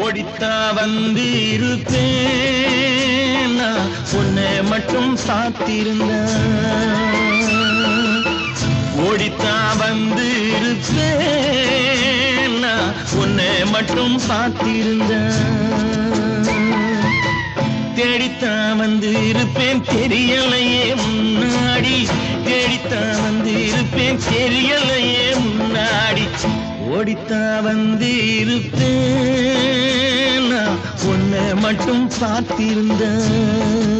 ஓடித்தா வந்து இருப்பேன் உன்னை மட்டும் சாத்திருந்த ஓடித்தா வந்து இருப்பேன் உன்னை மட்டும் சாத்திருந்த தேடித்தா வந்து இருப்பேன் தெரியலையே முன்னாடி. தேடித்தா வந்து இருப்பேன் தெரியலையே முன்னாடி. ஓடித்தான் வந்து இருப்பேன் நான் உன்னை மட்டும் பார்த்திருந்தேன்.